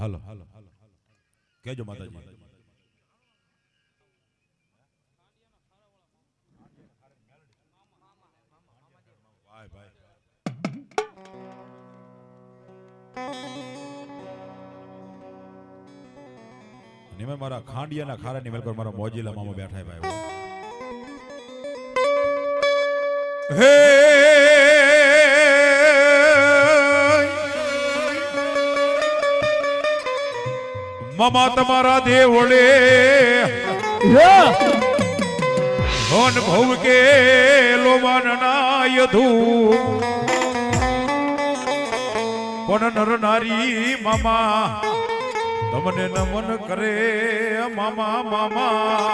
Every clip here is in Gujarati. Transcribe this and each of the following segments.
હાલો હાલો કેજો માતાજી ભાઈ ભાઈ નિમે મારા ખાંડિયાના ખારાની મેલ પર મારા મોજીલા મામા બેઠા ભાઈ હે મામા તમારા દેવળે ધન ભવ કે લોમાન ના યધુ પણ નર નારી મામા તમને નમન કરે મામા મામા.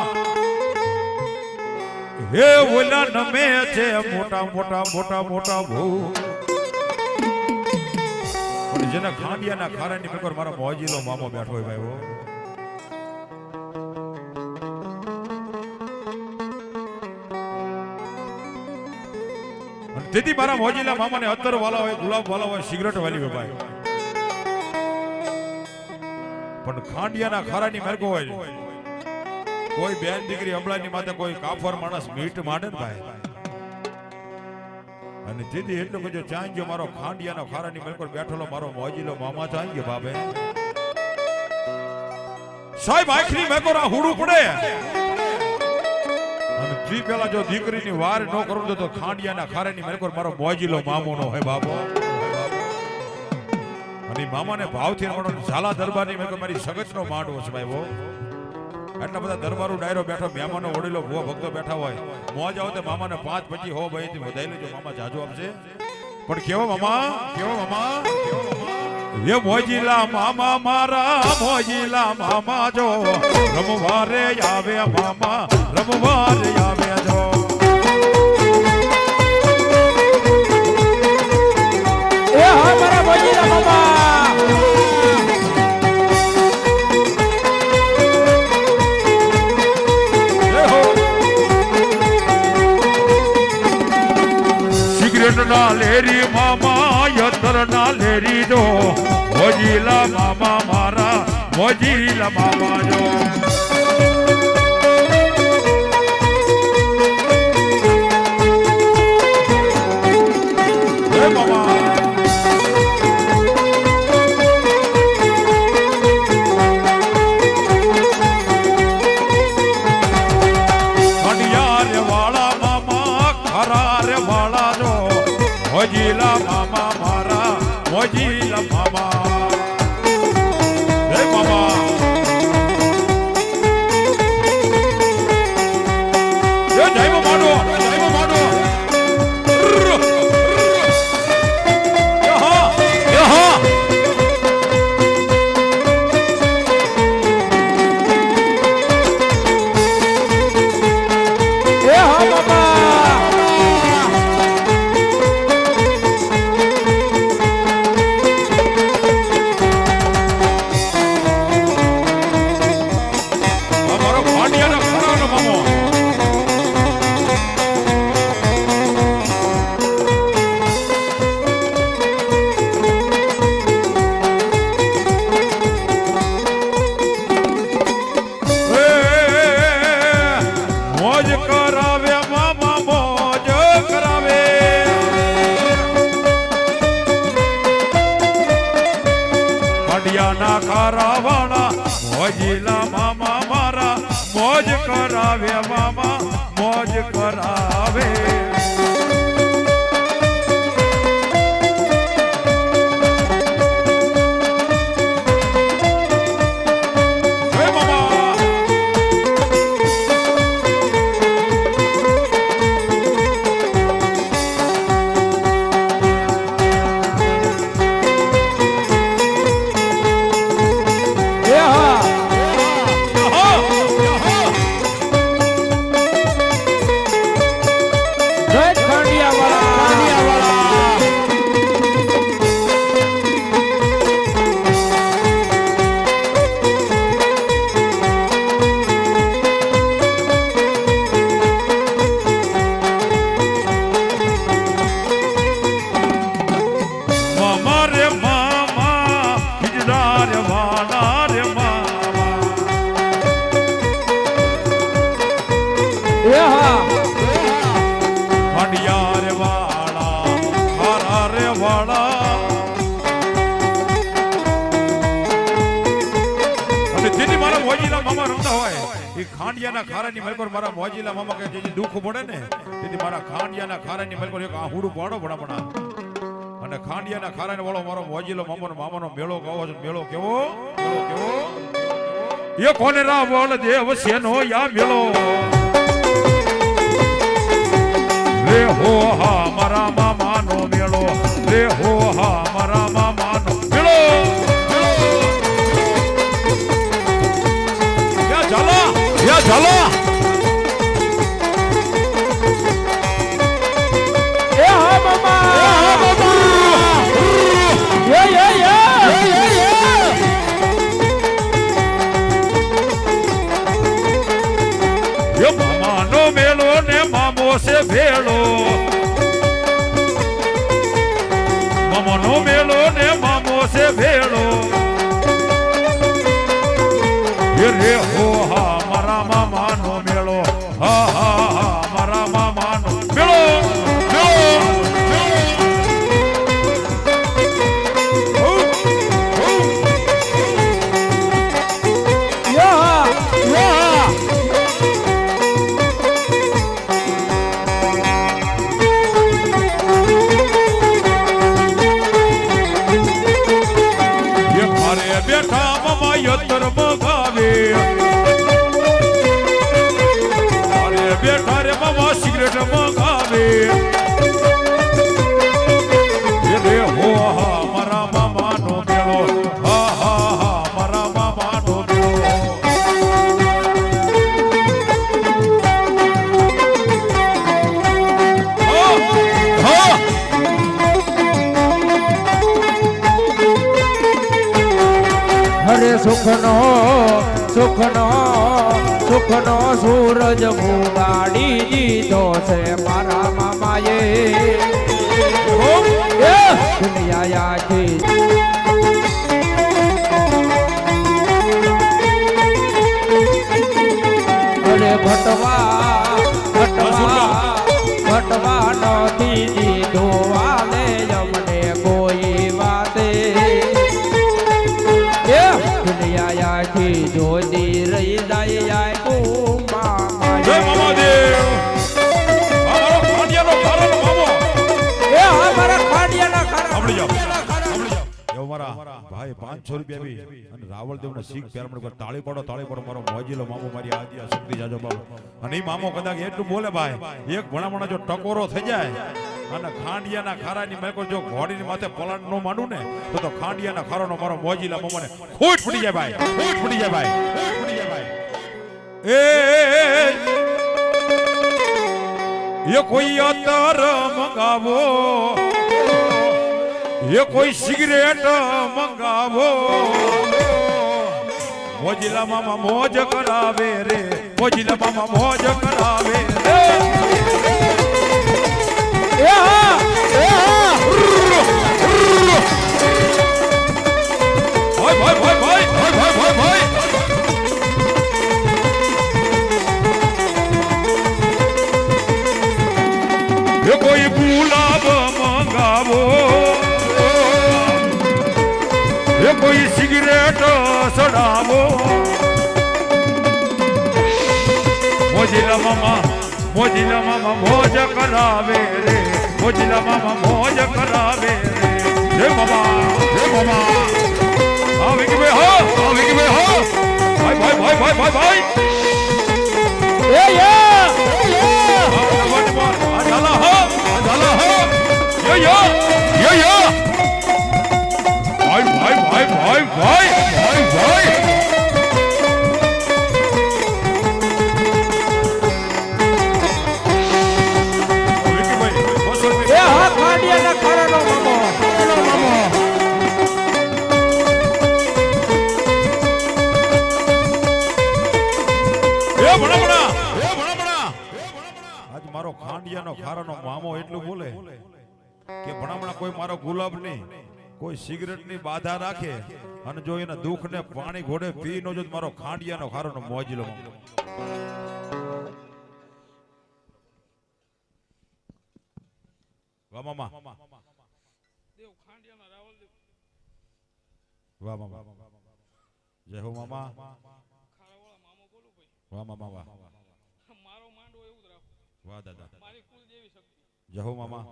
હે ઓલા નમે છે મોટા મોટા મોટા મોટા ભૂ જેના ખાંડિયાના ખારાની મેકર મારા મોજીલો મામો બેઠો હોય ભાઈઓ તેથી મારા મોજીલા મામાને અત્તર વાલા હોય, ગુલાબ વાલા હોય, સિગરેટ વાલી હોય ભાઈ. પણ ખાંડિયાના ખારાની મેરકો હોય. કોઈ બેન દીકરી અમલાની માથે કોઈ કાફર માણસ મીટ માંડે ને ભાઈ. અને દીદી એટલું કહેજો ગયો મારો ખાંડિયાનો ખારાની મેરકો બેઠેલો, મારો મોજીલો મામા ચાંજો બાબે સાહેબ આખરી આ હુડું પડે. અને જી પેલા જો દીકરીની વાર ન કરું તો ખાંડિયાના ખારાની મેરકો મારો મોજીલો મામો નો હોય બાબો અને મામાને ભાવથી રમણો ઝાલા દરબારની મેં મારી સગતનો માંડવો છે ભાઈ એટલા બધા દરબારો ડાયરો બેઠો, મહેમાનો ઓળીલો ભૂવા ભક્તો બેઠા હોય. મોજ આવો તો મામાને પાંચ પછી હો ભાઈ થી વધાઈ લેજો, મામા જાજો આપશે. પણ કેવો મામા? કેવો મામા? એ મોજીલા મામા મારા, મોજીલા મામા જો. રમવારે આવે મામા, રમવારે આવે જો. લેરી મામા યતરના લેરી જો મોજીલા મામા મારા મોજીલા મામા જો મોજીલા મામા મારા મોજીલા ખડિયાના ખારાવાળા મોજીલા મામા મારા મોજ કરાવે મામા મોજ કરાવે. ખાંડિયાના ખારાની મલકોર મારા મોજીલા મામા કહે જે દુઃખ પડે ને, તેથી મારા ખાંડિયાના ખારાની મલકોર એક આહુડું પાડો ભણામણા. અને ખાંડિયાના ખારાને વાળો મારો મોજીલો મામો મામાનો મેળો કહો મેળો કેવો? મેળો કેવો? એ કોને રાવળ દેવ સેનો યા મેળો? રે હો હા, મારા મામાનો મેળો. રે હો હા, મારા મામાનો મેળો. યા ચાલો યા ચાલો છે ભેળો. મામાનો મેળો ને મામો છે ભેળો. સુખનો સૂરજ ઉગાડી દીધો છે મારા મામાએ. દુનિયા અરે ભટવા ભટવા ભટવા ધોવા દીધો 500 રૂપિયા અને રાવળ દેવને શીખ પેરમણ પર તાળી પાડો તાળી પાડો, મારો મોજીલો મામો, મારી આદિયા શક્તિ જાજો બાબુ અને એ મામો કદાચ એટલું બોલે, ભાઈ, એક ભણામણા જો ટકોરો થઈ જાય, અને ખાંડિયાના ખારાની મેં કોઈ જો ઘોડીની માથે પલાણ નો માંડું ને, તો તો ખાંડિયાના ખારાનો મારો મોજીલા મામાને ખોટ ફૂટી જાય, ભાઈ, ખોટ ફૂટી જાય, ભાઈ, ખોટ પડી જાય, ભાઈ. એ કોઈ અતર મંગાવો. એ કોઈ સિગરેટ મંગાવો. મોજીલા મામા મોજ કરાવે રે. મોજીલા મામા મોજ કરાવે રે. એ હા એ હા. જિલ્લામાં મો જિલ્લામાં મોજ કરાવે રે મો જિલ્લામાં મોજ કરાવે રે. હે બાબા હે બાબા. આ વિકી મે હો આ વિકી મે હો ભાઈ ભાઈ ભાઈ ભાઈ ભાઈ. મામો એટલું બોલે કે ભણામણા કોઈ મારો ગુલાબ નહીં કોઈ સિગરેટની બાધા રાખે અને જો એના દુઃખ ને પાણી ઘોડે પી નો જો મારો ખાંડિયાનો નો મોજીલો મામો વાહ મામા. વાહ મામા. જય હો મામા. વાહ મામા વાહ. મારો માંડો એવું જ રાખો. વાહ દાદા. મારી કુલ જેવી શક્તિ. જય હો મામા.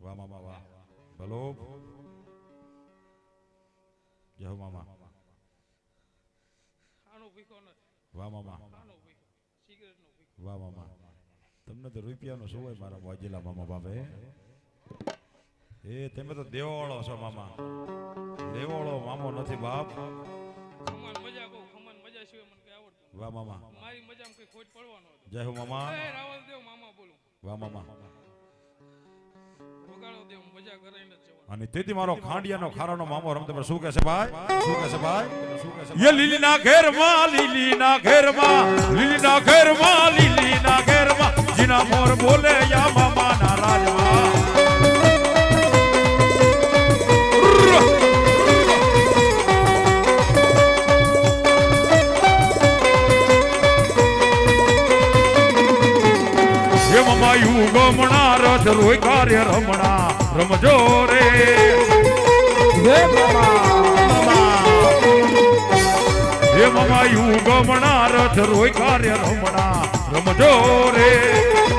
વાહ મામા, વાહ. ભલો. જહો મામા. વાહ મામા. વાહ મામા. તમને તો રૂપિયાનો શું હોય મારા વાજેલા મામા બાપે? એ, તમે તો દેવાળો છો મામા. દેવાળો મામો નથી બાપ. ખમાન મજા કહું ખમાન મજા સિવાય વાહ મામા. મારી મજામાં કઈ ખોટ પડવાનો હતો. જય હો મામા. એ રાવલ દેવ મામા બોલું. વાહ મામા. વગાડો દેવ મજા કરાઈને જવાનું. અને તેથી મારો ખાંડિયાનો ખારાનો મામો રમતે પર શું કહે છે ભાઈ? શું કહે છે ભાઈ? શું કહેશે એ લીલીના ઘેરમાં લીલીના ઘેરમાં લીલીના ઘેરમાં લીલીના ઘેરમાં જીના મોર બોલે યા મામાના રાજમાં. હે ગમણા રથ રોય કાર્ય રમણા. રમજો રે. હે મમાયું ગમણા રથ રોય કાર્ય રમણા. રમજો રે.